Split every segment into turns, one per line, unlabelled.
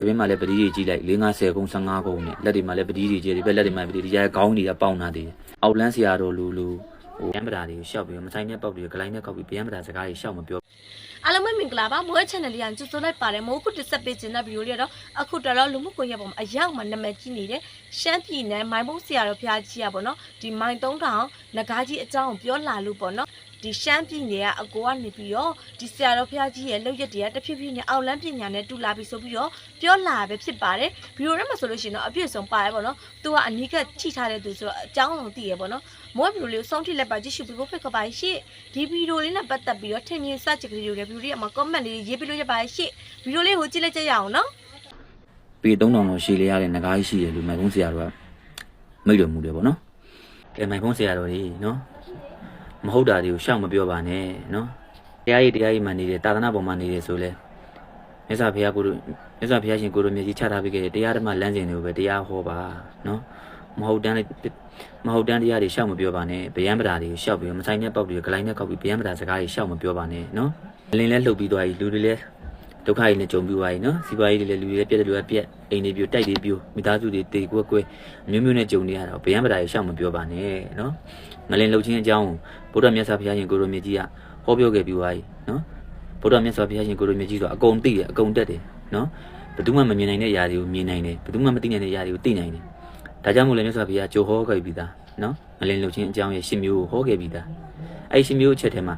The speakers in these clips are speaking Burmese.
ဒီဘက်မှာလည်းပတိကြီးကြီးလိုက်၄50ကုန်း15ကုန်းနဲ့လက်တွေမှာလည်းပတိကြီးကြီးဒီဘက်လက်တွေမှာပတိကြီးရဲခေါင်းတွေကပေါင်းလာသေးတယ်အောက်လန်းဆရာတော်လူလူဟိုရမ်းပတာတွေကိုရှောက်ပြီးမဆိုင်တဲ့ပေါက်တွေကဂလိုင်းနဲ့ကောက်ပြီးဗျမ်းပတာစကားတွေရှောက်မပြော
အားလုံးပဲမင်္ဂလာပါမိုး channel လေးကကြိုဆိုလိုက်ပါတယ်မိုးခုတစ်ဆက်ပေးခြင်းတဲ့ဗီဒီယိုလေးတော့အခုတော်တော်လူမှုကွန်ရက်ပေါ်မှာအရောက်မှနာမည်ကြီးနေတဲ့ရှမ်းပြည်နယ်မိုင်းဘုံဆရာတော်ဘုရားကြီးอ่ะပေါ့နော်ဒီမိုင်း3000နဂါးကြီးအကြောင်းကိုပြောလာလို့ပေါ့နော် ဒီရှမ်းပြည်နယ်ကအကိုကနေပြီးတော့ဒီဆရာတော်ဘုရားကြီးရဲ့လောက်ရက်တွေကတဖြည်းဖြည်းနဲ့အောက်လန်းပညာနဲ့တူလာပြီးဆိုပြီးတော့ပြောလာပဲဖြစ်ပါတယ်ဗီဒီယိုထဲမှာဆိုလို့ရှိရင်တော့အပြည့်စုံပါတယ်ပေါ့နော်သူကအနီးကထိထားတဲ့သူဆိုတော့အကြောင်းလုံးသိရပေါ့နော်မိုးဗီဒီယိုလေးကိုစောင့်ကြည့်လိုက်ပါကြည့်ရှုပြီးဖို့ဖိတ်ခေါ်ပါရှင့်ဒီဗီဒီယိုလေးနဲ့ပတ်သက်ပြီးတော့ထင်မြင်စချက်ကလေးတွေဗီဒီယိုလေးမှာ comment လေးရေးပြလို့ရပါရှင့်ဗီဒီယိုလေးကိုကြည့်လိုက်ကြရအောင်နော်
ပေ3000လောက်ရှည်လေးရတဲ့ငကားကြီးရှိတယ်လူမိုင်ဖုံးဆရာတော်ကမိတ်တော်မူတယ်ပေါ့နော်ကဲမိုင်ဖုံးဆရာတော်ကြီးနော် မဟုတ်တာတွေကိုရှောက်မပြောပါနဲ့နော်တရားကြီးတရားကြီးမှနေတယ်တာသနာပေါ်မှာနေတယ်ဆိုလဲမြတ်စွာဘုရားကိုမြတ်စွာဘုရားရှင်ကိုရိုမြတ်ကြီးချထားပေးခဲ့တဲ့တရားဓမ္မလမ်းစဉ်တွေကိုပဲတရားဟောပါနော်မဟုတ်တန်းလေးမဟုတ်တန်းတရားတွေရှောက်မပြောပါနဲ့ဗျံပဒါတွေကိုရှောက်ပြီးမဆိုင်တဲ့ပေါက်တွေဂလိုင်းနဲ့ကောက်ပြီးဗျံပဒါစကားတွေရှောက်မပြောပါနဲ့နော်လင်းလဲလှုပ်ပြီးသွားပြီလူတွေလဲဒုက္ခတွေနဲ့ကြုံပြီးသွားပြီနော်စီးပွားရေးတွေလည်းလူတွေလည်းပြက်တယ်လူတွေပြက်အိမ်တွေပြိုတိုက်တွေပြိုမိသားစုတွေတေကွက်ကွဲအမျိုးမျိုးနဲ့ကြုံနေရတော့ဗျံပဒါရေရှောက်မပြောပါနဲ့နော်ငလင်လှုပ်ခြင်းအကြောင်း ဗုဒ္ဓမြတ်စွာဘုရားရှင်ကိုရိုမြတ်ကြီးကဟောပြောခဲ့ပြီးသွားပြီနော်ဗုဒ္ဓမြတ်စွာဘုရားရှင်ကိုရိုမြတ်ကြီးဆိုတာအကုန်သိတယ်အကုန်တက်တယ်နော်ဘယ်သူမှမမြင်နိုင်တဲ့အရာတွေကိုမြင်နိုင်တယ်ဘယ်သူမှမသိနိုင်တဲ့အရာတွေကိုသိနိုင်တယ်ဒါကြောင့်မို့လဲမြတ်စွာဘုရားကြိုဟောခဲ့ပြီးသားနော်ငလင်လှုပ်ခြင်းအကြောင်းရဲ့ရှင်မျိုးကိုဟောခဲ့ပြီးသားအဲ့ရှင်မျိုးအချက်ထဲမှာ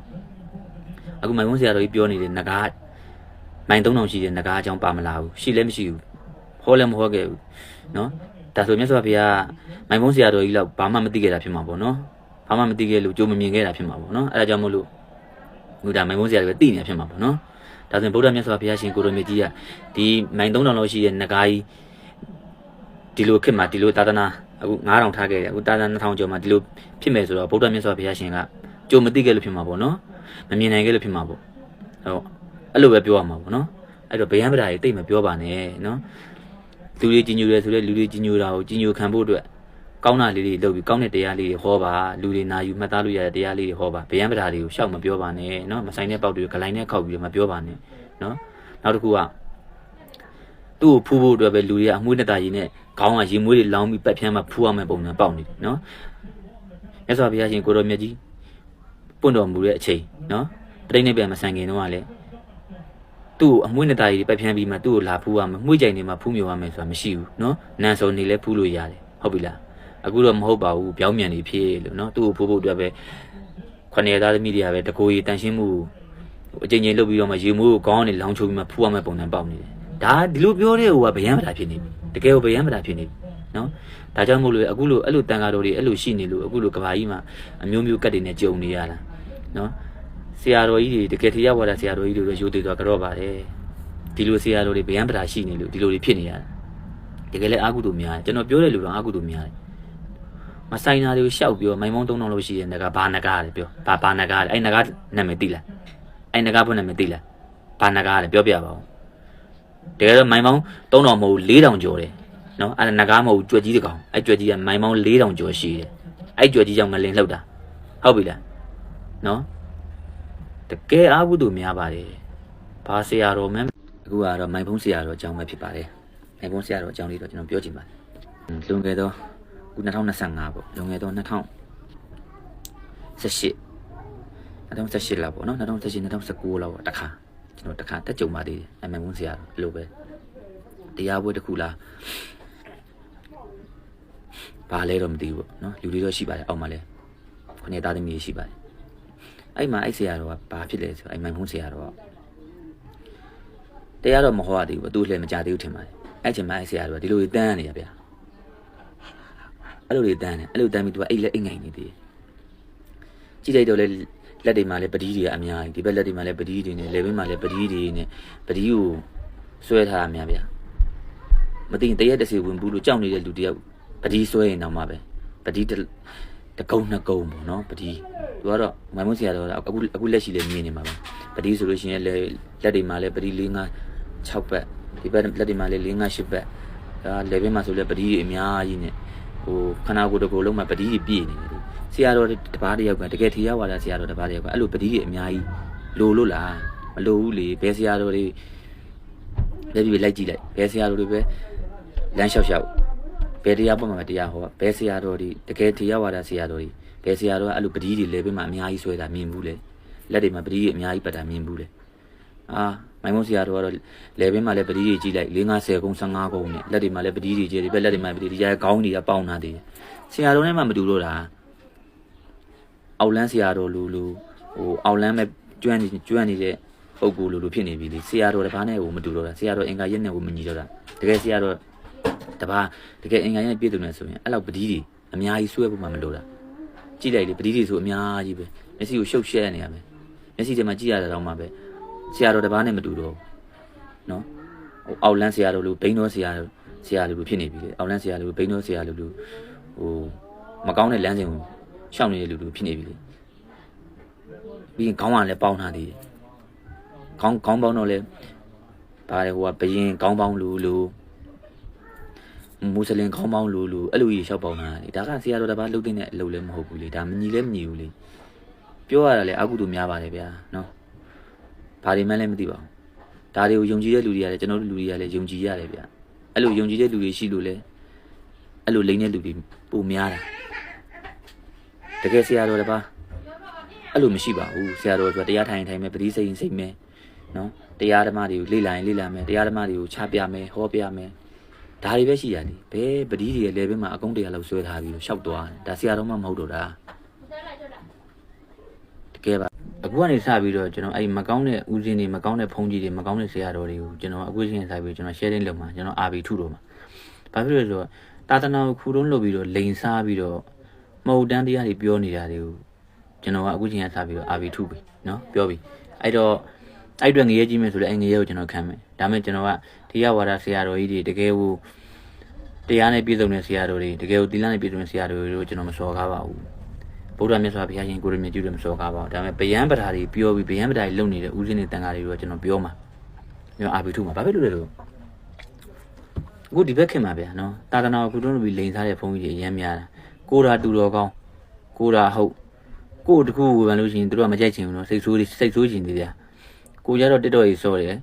အခုမိုင်ဝန်းဆရာတော်ကြီးပြောနေတဲ့ငကားမိုင်3000ရှိတဲ့ငကားအကြောင်းပါမလာဘူးရှိလည်းမရှိဘူးဟောလည်းမဟောခဲ့ဘူးနော်ဒါဆိုမြတ်စွာဘုရားမိုင်ဝန်းဆရာတော်ကြီးလောက်ဘာမှမသိခဲ့တာဖြစ်မှာပေါ့နော် ဘာမှမသိခဲ့လို့ကြိုးမမြင်ခဲ့တာဖြစ်မှာပေါ့နော်အဲဒါကြောင့်မို့လို့ဘုရားမိုင်ဖုံးဆရာတော်ပဲသိနေတာဖြစ်မှာပေါ့နော်ဒါဆိုရင်ဗုဒ္ဓမြတ်စွာဘုရားရှင်ကိုရိုမြတ်ကြီးကဒီမိုင်3000လောက်ရှိတဲ့ငကားကြီးဒီလိုခေတ်မှာဒီလိုသာသနာအခု9000ထားခဲ့တယ်အခုသာသနာ2000ကျော်မှာဒီလိုဖြစ်မယ်ဆိုတော့ဗုဒ္ဓမြတ်စွာဘုရားရှင်ကကြိုးမသိခဲ့လို့ဖြစ်မှာပေါ့နော်မမြင်နိုင်ခဲ့လို့ဖြစ်မှာပေါ့ဟုတ်အဲ့လိုပဲပြောရမှာပေါ့နော်အဲ့တော့ဗျံပဒါကြီးတိတ်မပြောပါနဲ့နော်လူတွေကြီးညိုတယ်ဆိုတော့လူတွေကြီးညိုတာကိုကြီးညိုခံဖို့အတွက် ကောင်းတာလေးတွေလုပ်ပြီးကောင်းတဲ့တရားလေးတွေဟောပါလူတွေနာယူမှတ်သားလို့ရတဲ့တရားလေးတွေဟောပါဗျံပဒါတွေကိုရှောက်မပြောပါနဲ့နော်မဆိုင်တဲ့ပေါက်တွေကိုဂလိုင်းနဲ့ခောက်ပြီးတော့မပြောပါနဲ့နော်နောက်တစ်ခုကသူ့ကိုဖူးဖို့အတွက်ပဲလူတွေကအမွှေးနဲ့တာကြီးနဲ့ခေါင်းကရေမွေးတွေလောင်းပြီးပတ်ဖြန်းမှာဖူးရမယ့်ပုံစံပေါက်နေတယ်နော်မြတ်စွာဘုရားရှင်ကိုရောမြတ်ကြီးပွင့်တော်မူတဲ့အချိန်နော်တိတ်နေပြန်မဆန်ခင်တော့ကလည်း သူ့ကိုအမွှေးနဲ့တာကြီးတွေပတ်ဖြန်းပြီးမှသူ့ကိုလာဖူးရမယ်မှုှကြိုင်နေမှဖူးမြော်ရမယ်ဆိုတာမရှိဘူးเนาะနန်စုံနေလဲဖူးလို့ရတယ်ဟုတ်ပြီလား အခုတော့မဟုတ်ပါဘူးပြောင်းမြန်နေဖြစ်လို့နော်သူ့ကိုဖိုးဖို့အတွက်ပဲခဏရသားသမီးတွေကပဲတကိုယ်ကြီးတန်ရှင်းမှုအကြိမ်ကြိမ်လုပ်ပြီးတော့မှရေမိုးကိုခေါင်းကနေလောင်းချိုးပြီးမှဖူးရမယ့်ပုံစံပေါက်နေတယ်ဒါဒီလိုပြောတဲ့ဟိုကဗျံပဒါဖြစ်နေပြီတကယ်ကိုဗျံပဒါဖြစ်နေပြီနော်ဒါကြောင့်မို့လို့အခုလိုအဲ့လိုတန်ကားတော်တွေအဲ့လိုရှိနေလို့အခုလိုကဘာကြီးမှာအမျိုးမျိုးကတ်တွေနဲ့ကြုံနေရတာနော်ဆရာတော်ကြီးတွေတကယ်တရားဝါဒဆရာတော်ကြီးတွေလည်းရိုသေသွားကြတော့ပါတယ်ဒီလိုဆရာတော်တွေဗျံပဒါရှိနေလို့ဒီလိုတွေဖြစ်နေရတာတကယ်လည်းအာဟုတုများတယ်ကျွန်တော်ပြောတဲ့လူတော့အာဟုတုများတယ် မဆိုင်တာတွေကိုရှောက်ပြောမိုင်မုံ3000လို့ရှိတဲ့ငကဘာနကားလေပြောဘာဘာနကားလေအဲ့နကားနာမည်သိလားအဲ့နကားဘုနာမည်သိလားဘာနကားလေပြောပြပါဦးတကယ်တော့မိုင်မောင်း3000မဟုတ်4000ကျော်တယ်နော်အဲ့နကားမဟုတ်ကြွက်ကြီးတကောင်အဲ့ကြွက်ကြီးကမိုင်မောင်း4000ကျော်ရှိတယ်အဲ့ကြွက်ကြီးကြောင့်ငလင်လှုပ်တာဟုတ်ပြီလားနော်တကယ်အာကုသို့များပါတယ်ဘာဆရာတော်မှန်းအခုကတော့မိုင်ဖုံးဆရာတော်အကြောင်းပဲဖြစ်ပါတယ်။မိုင်ဖုံးဆရာတော်အကြောင်းလေးတော့ကျွန်တော်ပြောချင်ပါတယ်။ဟွန်းလွန်ခဲ့တော့ ခု2025ပေါ့လွန်ခဲ့တော့2018 2018လောက်ပေါ့နော်2018 2019လောက်ပေါ့တခါကျွန်တော်တခါတက်ကြုံပါသေးတယ်။မိုင်ဖုံးဆရာတော်အဲ့လိုပဲတရားပွဲတစ်ခုလားဘာလဲတော့မသိဘူးပေါ့နော်လူတွေတော့ရှိပါတယ်အောက်မှာလဲခொနဲ့သားသမီးတွေရှိပါတယ်အဲ့မှာအဲ့ဆရာတော်ကဘာဖြစ်လဲဆိုတော့အဲ့မိုင်ဖုံးဆရာတော်ကတရားတော့မဟောရသေးဘူးသူ့လှည့်မကြသေးဘူးထင်ပါတယ်အဲ့ချိန်မှာအဲ့ဆရာတော်ကဒီလိုတွေတန်းနေရဗျာ အဲ့လိုတွေတန်းနေအဲ့လိုတန်းပြီးသူကအိတ်လက်အိတ်ငိုင်နေသေးတယ်ကြည့်လိုက်တော့လေလက်တွေမှာလည်းပတိတွေအများကြီးဒီဘက်လက်တွေမှာလည်းပတိတွေနဲ့လက်ဘင်းမှာလည်းပတိတွေနဲ့ပတိကိုဆွဲထားတာများဗျာမသိရင်တရက်တစ်စီဝင်ဘူးလို့ကြောက်နေတဲ့လူတယောက်ပတိဆွဲရင်တော့မှပဲပတိတစ်တကုံနှစ်ကုံပေါ့နော်ပတိသူကတော့မိုင်မုံဆရာတော်ကအခုအခုလက်ရှိလည်းမြင်နေမှာပါပတိဆိုလို့ရှိရင်လည်းလက်တွေမှာလည်းပတိ၄၅6ဘက်ဒီဘက်လက်တွေမှာလည်း၄၅၈ဘက်ဒါလေဘင်းမှာဆိုလည်းပတိကြီးအများကြီးနဲ့ ဟိုခနာကိုယ်တစ်ကိုယ်လုံးမှာပတိကြီးပြည့်နေတယ်ဒီဆရာတော်တပားတယောက်ကတကယ်ထီရဝါဒဆရာတော်တပားတယောက်ကအဲ့လိုပတိကြီးအများကြီးလိုလို့လားမလိုဘူးလေဘယ်ဆရာတော်တွေလက်ပြီးလိုက်ကြည့်လိုက်ဘယ်ဆရာတော်တွေပဲလမ်းလျှောက်လျှောက်ဘယ်တရားပေါ်မှာတရားဟောဘယ်ဆရာတော်တွေတကယ်တရားဝါဒဆရာတော်တွေဘယ်ဆရာတော်ကအဲ့လိုပတိတွေလဲပြီးမှအများကြီးဆွဲတာမြင်ဘူးလေလက်တွေမှာပတိတွေအများကြီးပတ်တာမြင်ဘူးလေအာ မိုင်မုံဆရာတော်ကတော့လဲဘင်းမှာလည်းပတိတွေကြီးလိုက်၄50ကုန်း15ကုန်းနဲ့လက်တွေမှာလည်းပတိတွေကြီးတယ်ဘက်လက်တွေမှာပတိတွေကြီးခေါင်းတွေကပေါင်းလာသေးတယ်ဆရာတော်နဲ့မှမတူတော့တာအောက်လန်းဆရာတော်လူလူဟိုအောက်လန်းမဲ့ကျွမ်းနေကျွမ်းနေတဲ့ပုံကူလူလူဖြစ်နေပြီလေဆရာတော်တပားနဲ့ဟိုမတူတော့တာဆရာတော်အင်္ဂါရက်နဲ့ဟိုမညီတော့တာတကယ်ဆရာတော်တပားတကယ်အင်္ဂါရက်ပြည့်စုံနေဆိုရင်အဲ့လောက်ပတိတွေအများကြီးဆွဲဖို့မှမလိုတာကြည့်လိုက်လေပတိတွေဆိုအများကြီးပဲမျက်စိကိုရှုပ်ရှက်နေရမယ်မျက်စိထဲမှာကြည့်ရတာတော့မှပဲ ဆရာတော်တပားနဲ့မတူတော့ဘူးနော်ဟိုအောက်လန်းဆရာတော်လူဘိန်းတော်ဆရာဆရာလူလူဖြစ်နေပြီလေအောက်လန်းဆရာလူဘိန်းတော်ဆရာလူလူဟိုမကောင်းတဲ့လမ်းစဉ်ကိုရှောင်နေတဲ့လူလူဖြစ်နေပြီလေပြီးရင်ခေါင်းကလည်းပေါင်းထားသေးတယ်ခေါင်းခေါင်းပေါင်းတော့လည်းဘာလဲဟိုကဘယင်ခေါင်းပေါင်းလူလူမွတ်စလင်ခေါင်းပေါင်းလူလူအဲ့လိုကြီးရှောက်ပေါင်းတာလေဒါကဆရာတော်တပားလှုပ်တဲ့အလုပ်လည်းမဟုတ်ဘူးလေဒါမညီလည်းမညီဘူးလေပြောရတာလေအကုသို့များပါတယ်ဗျာနော် ဘာတွေမှလည်းမသိပါဘူးဒါတွေကိုယုံကြည်တဲ့လူတွေကလည်းကျွန်တော်တို့လူတွေကလည်းယုံကြည်ရတယ်ဗျာအဲ့လိုယုံကြည်တဲ့လူတွေရှိလို့လေအဲ့လိုလိမ့်တဲ့လူတွေပိုများတာတကယ်ဆရာတော်တပားအဲ့လိုမရှိပါဘူးဆရာတော်ဆိုတာတရားထိုင်ထိုင်မယ်ပရိစိတ်စိတ်မယ်နော်တရားဓမ္မတွေကိုလေ့လာရင်လေ့လာမယ်တရားဓမ္မတွေကိုချပြမယ်ဟောပြမယ်ဒါတွေပဲရှိရတယ်ဘယ်ပတိတွေရဲ့ level မှာအကုန်းတရားလောက်ဆွဲထားပြီးတော့ရှောက်သွားတယ်ဒါဆရာတော်မှမဟုတ်တော့တာတကယ်ပါ အခုကနေစပြီးတော့ကျွန်တော်အဲ့မကောင်းတဲ့ဦးစင်းတွေမကောင်းတဲ့ဖုန်းကြီးတွေမကောင်းတဲ့ဆရာတော်တွေကိုကျွန်တော်အခုချင်းစပြီးကျွန်တော် sharing လုပ်မှာကျွန်တော် RB ထုတော့မှာဘာဖြစ်လို့လဲဆိုတော့တာသနာကိုခူတုံးလုပ်ပြီးတော့လိန်စားပြီးတော့မဟုတ်တန်းတရားတွေပြောနေတာတွေကိုကျွန်တော်ကအခုချင်းစပြီးတော့ RB ထုပြီနော်ပြောပြီအဲ့တော့အဲ့အတွက်ငရေကြီးမယ်ဆိုလည်းအဲ့ငရေကိုကျွန်တော်ခံမယ်ဒါမဲ့ကျွန်တော်ကတရားဝါဒဆရာတော်ကြီးတွေတကယ်ကိုတရားနဲ့ပြည့်စုံတဲ့ဆရာတော်တွေတကယ်ကိုသီလနဲ့ပြည့်စုံတဲ့ဆရာတော်တွေကိုကျွန်တော်မစော်ကားပါဘူး ဗုဒ္ဓမြတ်စွာဘုရားရှင်ကိုရမြတ်ကျူးတယ်မစော်ကားပါဘူးဒါပေမဲ့ဗျယံပဓာတွေပြောပြီးဗျယံပဓာတွေလုံနေတဲ့ဦးစင်းတွေတန်ဃာတွေတော့ကျွန်တော်ပြောမှာကျွန်တော်အာဘီထုမှာဘာဖြစ်လို့လဲလို့အခုဒီဘက်ခင်မှာဗျာနော်တာသနာကိုကုတွန်းလို့ပြီးလိန်စားတဲ့ဘုန်းကြီးတွေအများများတာကိုရာတူတော်ကောင်းကိုရာဟုတ်ကိုတခုဝေဖန်လို့ရှိရင်တို့ကမကြိုက်ချင်ဘူးနော်စိတ်ဆိုးစိတ်ဆိုးချင်သေးတယ်ကိုကြတော့တက်တော့ကြီးစောတယ်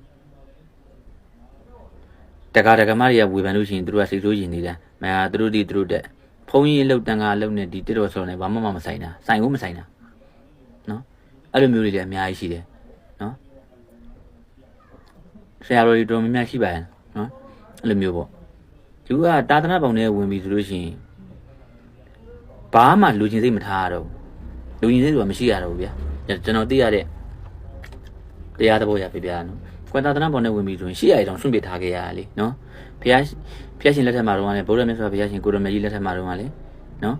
တက္ကရာတက္ကမတွေကဝေဖန်လို့ရှိရင်တို့ကစိတ်ဆိုးချင်သေးတယ်မဟာတို့ဒီတို့တက် ဖုန်းကြီးလှုပ်တန်ကအလုပ်နဲ့ဒီတက်တော်ဆော်နေဘာမှမမဆိုင်တာဆိုင်ဘူးမဆိုင်တာနော်အဲ့လိုမျိုးတွေလည်းအများကြီးရှိတယ်နော်ဆရာတော်တွေတော်များများရှိပါရဲ့နော်အဲ့လိုမျိုးပေါ့သူကတာသနာပုံထဲဝင်ပြီဆိုလို့ရှိရင်ဘာမှလူချင်းစိတ်မထားရတော့လူချင်းစိတ်ဆိုတာမရှိရတော့ဘူးဗျာကျွန်တော်သိရတဲ့တရားသဘောရပြပြနော် ကွန်တာသနာပုံထဲဝင်ပြီဆိုရင်ရှေ့ရည်တောင်ဆွန့်ပစ်ထားခဲ့ရတာလေနော်ဘုရားဘုရားရှင်လက်ထက်မှာတော့လည်းဗုဒ္ဓမြတ်စွာဘုရားရှင်ကိုရမကြီးလက်ထက်မှာတော့လည်းနော်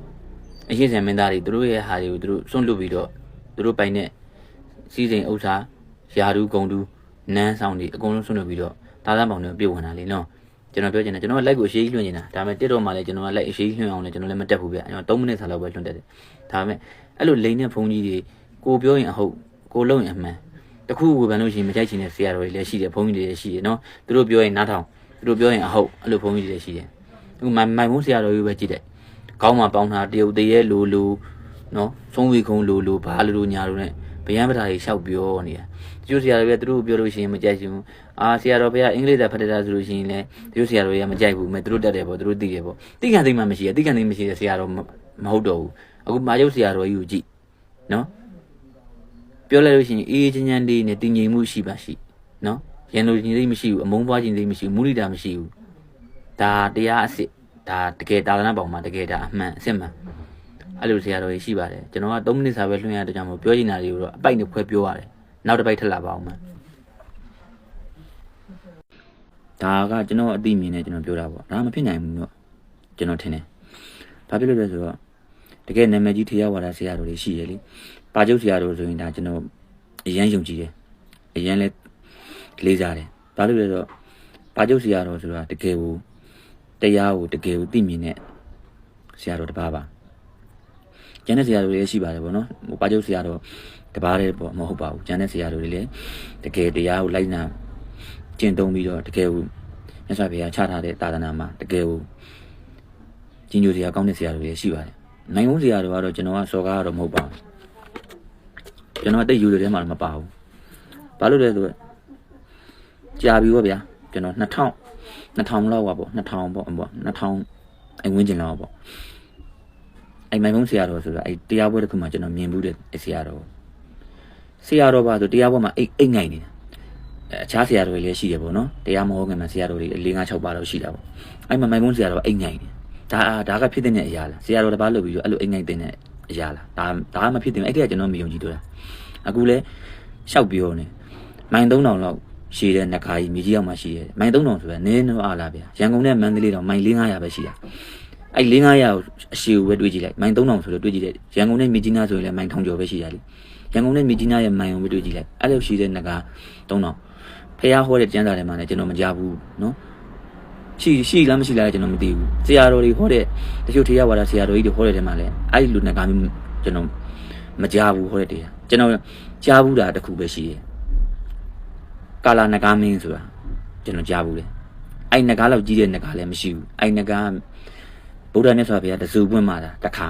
အရှိစဉ်မင်းသားတွေသူတို့ရဲ့ဟာတွေကိုသူတို့စွန့်လွတ်ပြီးတော့သူတို့ပိုင်တဲ့စီးစိမ်ဥစ္စာယာရုဂုံတူနန်းဆောင်တွေအကုန်လုံးစွန့်လွတ်ပြီးတော့သာသနာ့ဘောင်တွေပြေဝင်တာလေနော်ကျွန်တော်ပြောချင်တယ်ကျွန်တော်လက်ကိုအရှိကြီးလွှင့်နေတာဒါပေမဲ့တစ်တော့မှလည်းကျွန်တော်ကလက်အရှိကြီးလွှင့်အောင်လည်းကျွန်တော်လည်းမတက်ဘူးဗျကျွန်တော်3မိနစ်စာလောက်ပဲလွှင့်တက်တယ်ဒါပေမဲ့အဲ့လိုလိန်တဲ့ဖုန်းကြီးတွေကိုပြောရင်အဟုတ်ကိုလုံးရင်အမှန် တခုဝေဖန်လို့ရှိရင်မကြိုက်ချင်တဲ့ဆရာတော်တွေလည်းရှိတယ်ဖုန်းကြီးတွေလည်းရှိတယ်နော်သူတို့ပြောရင်နားထောင်သူတို့ပြောရင်အဟုတ်အဲ့လိုဖုန်းကြီးတွေလည်းရှိတယ်အခုမိုင်မိုင်ဖုန်းဆရာတော်ကြီးပဲကြည့်တယ်ခေါင်းမှာပေါင်းတာတရုတ်တည်းရဲ့လိုလိုနော်သုံးဝေခုံလိုလိုဘာလိုလိုညာလိုနဲ့ဗျံပဓာတွေလျှောက်ပြောနေတာတချို့ဆရာတော်တွေကသူတို့ပြောလို့ရှိရင်မကြိုက်ဘူးအာဆရာတော်ဘုရားအင်္ဂလိပ်သာဖတ်တာဆိုလို့ရှိရင်လည်းတချို့ဆရာတော်တွေကမကြိုက်ဘူးမဲ့သူတို့တက်တယ်ပေါ့သူတို့သိတယ်ပေါ့သိခံသိမှမရှိရသိခံသိမရှိတဲ့ဆရာတော်မဟုတ်တော့ဘူးအခုမာယုတ်ဆရာတော်ကြီးကိုကြည့်နော် ပြောလိုက်လို့ရှိရင်အေးချမ်းချမ်းလေးနဲ့တည်ငြိမ်မှုရှိပါရှိနော်ရန်လိုခြင်းသိမရှိဘူးအမုန်းပွားခြင်းသိမရှိဘူးမုရိတာမရှိဘူးဒါတရားအစ်စ်ဒါတကယ်တာသနာပေါင်မှာတကယ်ဒါအမှန်အစ်မှန်အဲ့လိုဆရာတော်ကြီးရှိပါတယ်ကျွန်တော်က3မိနစ်စာပဲလွှင့်ရတဲ့ကြောင့်မို့ပြောချင်တာတွေကိုတော့အပိုက်နဲ့ခွဲပြောရတယ်နောက်တစ်ပိုက်ထပ်လာပါအောင်မယ်ဒါကကျွန်တော်အသိမြင်နဲ့ကျွန်တော်ပြောတာပေါ့ဒါမဖြစ်နိုင်ဘူးတော့ကျွန်တော်ထင်တယ်ဘာဖြစ်လို့လဲဆိုတော့တကယ်နာမည်ကြီးထေရဝါဒဆရာတော်တွေရှိရလေ ပါကျုပ်ဆရာတော်ဆိုရင်ဒါကျွန်တော်အရန်ယုံကြည်တယ်အရန်လဲလေးစားတယ်ဘာလို့လဲဆိုတော့ပါကျုပ်ဆရာတော်ဆိုတာတကယ်ကိုတရားကိုတကယ်ကိုသိမြင်တဲ့ဆရာတော်တစ်ပါးပါကျန်တဲ့ဆရာတော်တွေလည်းရှိပါတယ်ဗောနော်ဟိုပါကျုပ်ဆရာတော်တပါးတည်းပေါ့မဟုတ်ပါဘူးကျန်တဲ့ဆရာတော်တွေလည်းတကယ်တရားကိုလိုက်နာကျင့်သုံးပြီးတော့တကယ်ကိုမြတ်စွာဘုရားချထားတဲ့သာသနာမှာတကယ်ကိုကြီးညိုစရာကောင်းတဲ့ဆရာတော်တွေလည်းရှိပါတယ်နိုင်ုံဆရာတော်ကတော့ကျွန်တော်ကစော်ကားတော့မဟုတ်ပါဘူး ကျွန်တော်အတိတ်ယူတွေထဲမှာတော့မပါဘူးဘာလို့လဲဆိုတော့ကြာပြီပေါ့ဗျာကျွန်တော်2000 2000လောက်ပါပေါ့2000ပေါ့ပေါ့2000အဲ့ဝင်းကျင်လောက်ပေါ့အဲ့မိုင်ဖုံးဆရာတော်ဆိုတာအဲ့တရားပွဲတစ်ခုမှကျွန်တော်မြင်ဘူးတဲ့ဆရာတော်ဆရာတော်ပါဆိုတရားပွဲမှာအိတ်အိတ်ငိုင်နေတာအဲအခြားဆရာတော်တွေလည်းရှိတယ်ပေါ့နော်တရားမဟုတ်ခင်မှာဆရာတော်တွေ၄၅6ပါတော့ရှိတာပေါ့အဲ့မှာမိုင်ဖုံးဆရာတော်ကအိတ်ငိုင်နေဒါအာဒါကဖြစ်တဲ့အရာလားဆရာတော်တစ်ပါးလုပ်ပြီးတော့အဲ့လိုအိတ်ငိုင်တဲ့ အရာလားဒါဒါကမဖြစ်တဲ့အဲ့ဒီကကျွန်တော်မယုံကြည်တော့တာအခုလဲရှောက်ပြောနေမိုင်3000လောက်ရှိတဲ့နခါကြီးမြေကြီးရောက်မှရှိတယ်မိုင်3000ဆိုတာနည်းနည်းအားလားဗျာရန်ကုန်နဲ့မန္တလေးတော့မိုင်400ပဲရှိတာအဲ့400ကိုအရှိကိုပဲတွေးကြည့်လိုက်မိုင်3000ဆိုတော့တွေးကြည့်တယ်ရန်ကုန်နဲ့မြေကြီးနားဆိုရင်လည်းမိုင်1000ကျော်ပဲရှိရလေရန်ကုန်နဲ့မြေကြီးနားရဲ့မိုင်ကိုပဲတွေးကြည့်လိုက်အဲ့လိုရှိတဲ့နခါ3000ဖះဟောတဲ့ကျမ်းစာထဲမှာလည်းကျွန်တော်မကြားဘူးနော် ရှိရှိလားမရှိလားကျွန်တော်မသိဘူးဆရာတော်တွေဟောတဲ့တချို့ထေရဝါဒဆရာတော်ကြီးတွေဟောတဲ့ထဲမှာလည်းအဲ့ဒီလူနခါမျိုးကျွန်တော်မကြားဘူးဟောတဲ့တရားကျွန်တော်ကြားဘူးတာတစ်ခုပဲရှိတယ်ကာလာနဂါမင်းဆိုတာကျွန်တော်ကြားဘူးလေအဲ့နဂါလောက်ကြီးတဲ့နဂါလည်းမရှိဘူးအဲ့နဂါဗုဒ္ဓမြတ်စွာဘုရားတဆူပွင့်มาတာတခါ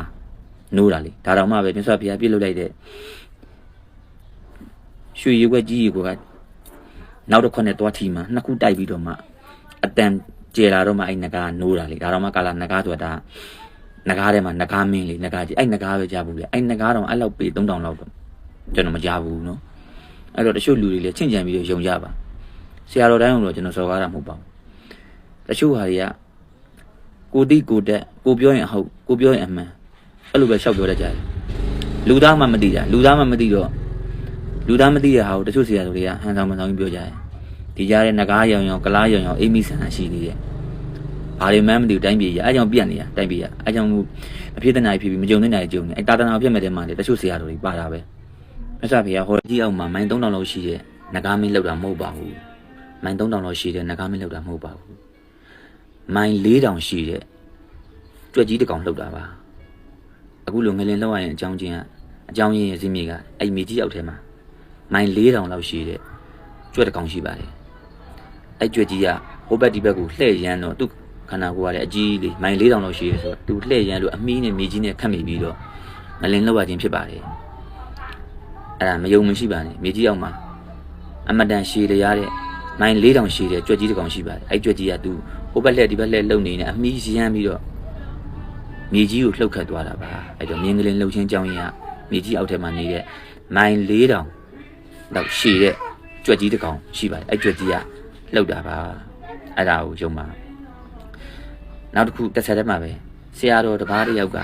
နိုးတာလေဒါတော့မှပဲမြတ်စွာဘုရားပြည့်လို့လိုက်တဲ့ရွှေရွက်ွက်ကြီးရွက်ကနောက်တစ်ခွက်နဲ့တွားထီမှာနှစ်ခုတိုက်ပြီးတော့မှအတန် ကျေလာတော့မှအဲ့နဂါနိုးတာလေဒါတော့မှကာလာနဂါဆိုတာနဂါထဲမှာနဂါမင်းလေနဂါကြီးအဲ့နဂါပဲကြားဘူးလေအဲ့နဂါတော့အဲ့လောက်ပေ3000လောက်တော့ကျွန်တော်မကြားဘူးနော်အဲ့တော့တချို့လူတွေလည်းချင့်ကြံပြီးတော့ယုံကြပါဆရာတော်တိုင်းကတော့ကျွန်တော်စော်ကားတာမဟုတ်ပါဘူးတချို့ဟာတွေကကိုတိကိုတက်ကိုပြောရင်အဟုတ်ကိုပြောရင်အမှန်အဲ့လိုပဲရှောက်ပြောတတ်ကြတယ်လူသားမှမသိတာလူသားမှမသိတော့လူသားမသိတဲ့ဟာကိုတချို့ဆရာတော်တွေကဟန်ဆောင်မဆောင်ပြီးပြောကြတယ် ဒီကြားတဲ့ငကားရောင်ရောင်ကလားရောင်ရောင်အိမ်မီဆန်ဆန်ရှိနေတယ်ဘာတွေမှမသိဘူးတိုင်းပြည်ကြီးအဲကြောင့်ပြက်နေတာတိုင်းပြည်ကအဲကြောင့်မဖြစ်တဲ့နိုင်ဖြစ်ပြီးမကြုံတဲ့နိုင်ကြုံနေအဲတာတနာဖြစ်မဲ့တဲ့မှာလေတချို့ဆရာတော်တွေပါတာပဲမြတ်စွာဘုရားဟောကြီးအောင်မှာမိုင်3000လောက်ရှိတဲ့နဂါမင်းလောက်တာမဟုတ်ပါဘူးမိုင်3000လောက်ရှိတဲ့နဂါမင်းလောက်တာမဟုတ်ပါဘူးမိုင်4000ရှိတဲ့ကြွက်ကြီးတစ်ကောင်လောက်တာပါအခုလိုငလင်လောက်ရရင်အကြောင်းချင်းကအကြောင်းရင်းရဲ့ဇင်းမြေကအဲ့မြေကြီးရောက်ထဲမှာမိုင်4000လောက်ရှိတဲ့ကြွက်တစ်ကောင်ရှိပါတယ် အဲ့ကြွက်ကြီးကဟိုဘက်ဒီဘက်ကိုလှည့်ရမ်းတော့သူ့ခန္ဓာကိုယ်ကလည်းအကြီးလေးမိုင်4000လောက်ရှိရဲဆိုတော့သူလှည့်ရမ်းလို့အမီးနဲ့မြေကြီးနဲ့ခတ်မိပြီးတော့ငလင်လောက်ရခြင်းဖြစ်ပါတယ်အဲ့ဒါမယုံမရှိပါနဲ့မြေကြီးအောင်မှာအမတန်ရှည်ရတဲ့မိုင်4000ရှည်တဲ့ကြွက်ကြီးတစ်ကောင်ရှိပါတယ်အဲ့ကြွက်ကြီးကသူဟိုဘက်လက်ဒီဘက်လက်လုံနေနေအမီးရမ်းပြီးတော့မြေကြီးကိုလှုပ်ခတ်သွားတာပါအဲ့တော့မြင်းကလေးလှုပ်ချင်းကြောင်းရင်ကမြေကြီးအောက်ထဲမှာနေတဲ့မိုင်4000တော့ရှည်တဲ့ကြွက်ကြီးတစ်ကောင်ရှိပါတယ်အဲ့ကြွက်ကြီးက လှုပ်တာပါအဲ့ဒါကိုယုံပါနောက်တစ်ခုတစ်ဆက်တည်းမှာပဲဆရာတော်တစ်ပါးတစ်ယောက်က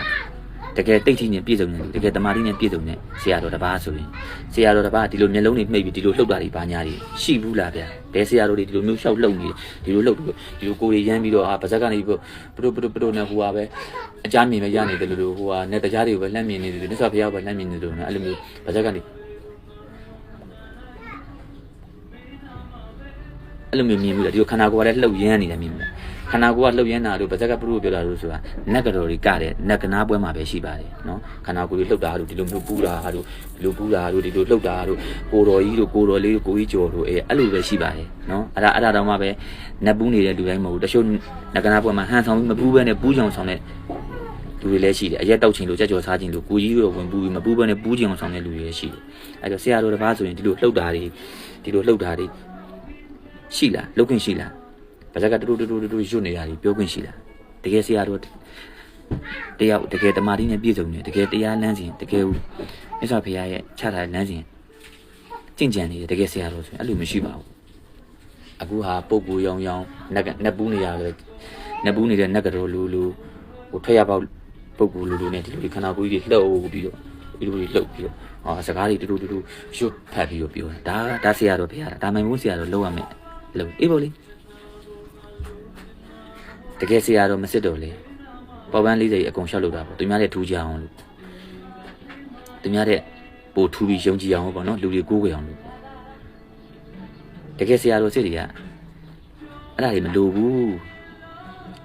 တကယ်တိတ်ထိနဲ့ပြည့်စုံတယ်တကယ်တမာတိနဲ့ပြည့်စုံတဲ့ဆရာတော်တစ်ပါးဆိုရင်ဆရာတော်တစ်ပါးဒီလိုမျက်လုံးတွေမှိတ်ပြီးဒီလိုလှုပ်တာတွေဘာညာတွေရှိဘူးလားဗျာဘယ်ဆရာတော်တွေဒီလိုမျိုးရှောက်လှုပ်နေဒီလိုလှုပ်ဒီလိုကိုယ်တွေရမ်းပြီးတော့အာပါဇက်ကနေပြီးပတို့ပတို့ပတို့နဲ့ဟိုဟာပဲအကြမ်းမြင်ပဲရနေတယ်လို့ဟိုဟာနဲ့တရားတွေကိုပဲလှမ်းမြင်နေတယ်မြတ်စွာဘုရားပဲလှမ်းမြင်နေတယ်လို့အဲ့လိုမျိုးပါဇက်ကနေ အဲ့လိုမျိုးမြင်ဘူးလားဒီလိုခန္ဓာကိုယ်ကလည်းလှုပ်ရမ်းနေတယ်မြင်ဘူးလားခန္ဓာကိုယ်ကလှုပ်ရမ်းတာတို့ပါဇက်ကပရုပြောတာတို့ဆိုတာနက်ကတော်တွေကတဲ့နက်ကနာပွဲမှာပဲရှိပါတယ်နော်ခန္ဓာကိုယ်တွေလှုပ်တာတို့ဒီလိုမျိုးပူတာတို့ဒီလိုပူတာတို့ဒီလိုလှုပ်တာတို့ကိုတော်ကြီးတို့ကိုတော်လေးတို့ကိုကြီးကျော်တို့အဲအဲ့လိုပဲရှိပါတယ်နော်အဲ့ဒါအဲ့ဒါတော့မှပဲနက်ပူးနေတဲ့လူတိုင်းမဟုတ်ဘူးတချို့နက်ကနာပွဲမှာဟန်ဆောင်ပြီးမပူးဘဲနဲ့ပူးချောင်ဆောင်တဲ့လူတွေလည်းရှိတယ်အရက်တောက်ချင်လို့ကြက်ကြော်စားချင်လို့ကိုကြီးတို့ဝင်ပူးပြီးမပူးဘဲနဲ့ပူးချင်အောင်ဆောင်တဲ့လူတွေလည်းရှိတယ်အဲ့တော့ဆရာတော်တစ်ပါးဆိုရင်ဒီလိုလှုပ်တာတွေဒီလိုလှုပ်တာတွေ ရှိလားလှုပ်ခွင့်ရှိလားဘာသာကတူတူတူတူရွတ်နေရတယ်ပြောခွင့်ရှိလားတကယ်ဆရာတော်တယောက်တကယ်တမာတိနဲ့ပြည့်စုံတယ်တကယ်တရားလမ်းစဉ်တကယ်မြတ်စွာဘုရားရဲ့ချထားတဲ့လမ်းစဉ်ကြင်ကြံနေတယ်တကယ်ဆရာတော်ဆိုရင်အဲ့လိုမရှိပါဘူးအခုဟာပုပ်ကူရောင်ရောင်နက်နက်ပူးနေရတယ်နက်ပူးနေတဲ့နက်ကတော်လူလူဟိုထွက်ရပေါက်ပုပ်ကူလူလူနဲ့ဒီလိုဒီခန္ဓာကိုယ်ကြီးတွေလှုပ်ပြီးတော့ဒီလိုတွေလှုပ်ပြီးတော့ဟောစကားတွေတူတူတူရွတ်ဖတ်ပြီးတော့ပြောတာဒါဒါဆရာတော်ဘုရားဒါမှန်ဘူးဆရာတော်လောက်ရမယ် လို့အေးပေါ့လေတကယ်ဆရာတော့မစစ်တော့လေပေါ်ပန်း40အကုန်ရှောက်လို့တာပေါ့သူများတဲ့ထူးကြအောင်လို့သူများတဲ့ပို့ထူးပြီးယုံကြည်အောင်ပေါ့နော်လူတွေကိုးကွယ်အောင်လို့ပေါ့တကယ်ဆရာတော်စစ်တွေကအဲ့ဒါတွေမလိုဘူး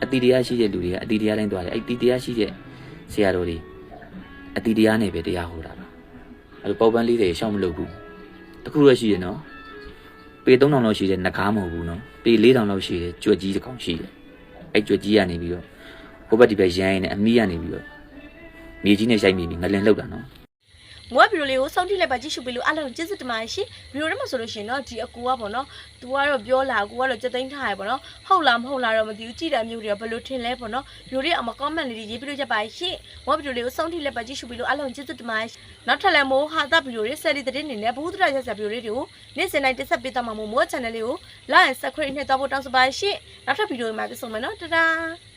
အတီတရားရှိတဲ့လူတွေကအတီတရားတိုင်းသွားတယ်အဲ့တီတရားရှိတဲ့ဆရာတော်တွေအတီတရားနဲ့ပဲတရားဟောတာပါအဲ့လိုပေါ်ပန်း40ရှောက်မလို့ဘူးတခုတော့ရှိတယ်နော် ပေ3000လောက်ရှိတဲ့နဂါးမဟုတ်ဘူးနော်ပေ4000လောက်ရှိတဲ့ကြွက်ကြီးတစ်ကောင်ရှိတယ်အဲ့ကြွကြီးကနေပြီးတော့ဟိုဘက်ဒီဘက်ရမ်းရင်အမီးကနေပြီးတော့မြေကြီးနဲ့ရိုက်မိပြီးငလင်လောက်တာနော်
မိုးဗီဒီယိုလေးကိုစောင့်ကြည့်လိုက်ပါကြည့်ရှုပေးလို့အားလုံးကျေးဇူးတင်ပါတယ်ရှင်ဗီဒီယိုထဲမှာဆိုလို့ရှိရင်တော့ဒီအကူကပေါ့နော်သူကတော့ပြောလာအကူကတော့စက်သိမ်းထားရပေါ့နော်ဟုတ်လားမဟုတ်လားတော့မသိဘူးကြည့်တယ်မျိုးတွေကဘယ်လိုထင်လဲပေါ့နော်ဗီဒီယိုလေးအမ comment လေးတွေရေးပြလို့ချက်ပါရှင်မိုးဗီဒီယိုလေးကိုစောင့်ကြည့်လိုက်ပါကြည့်ရှုပေးလို့အားလုံးကျေးဇူးတင်ပါတယ်နောက်ထပ်လည်းမိုးဟာတာဗီဒီယိုတွေဆယ်ရီတဲ့နေနဲ့ဘုဒ္ဓရာဆက်ဆက်ဗီဒီယိုလေးတွေကိုနေ့စဉ်တိုင်းတက်ဆက်ပေးသွားမှာမို့မိုး channel လေးကို like and subscribe နဲ့တော့ပို့တောင်းဆိုပါရှင်နောက်ထပ်ဗီဒီယိုမှာပြန်ဆုံမယ်နော်တဒါ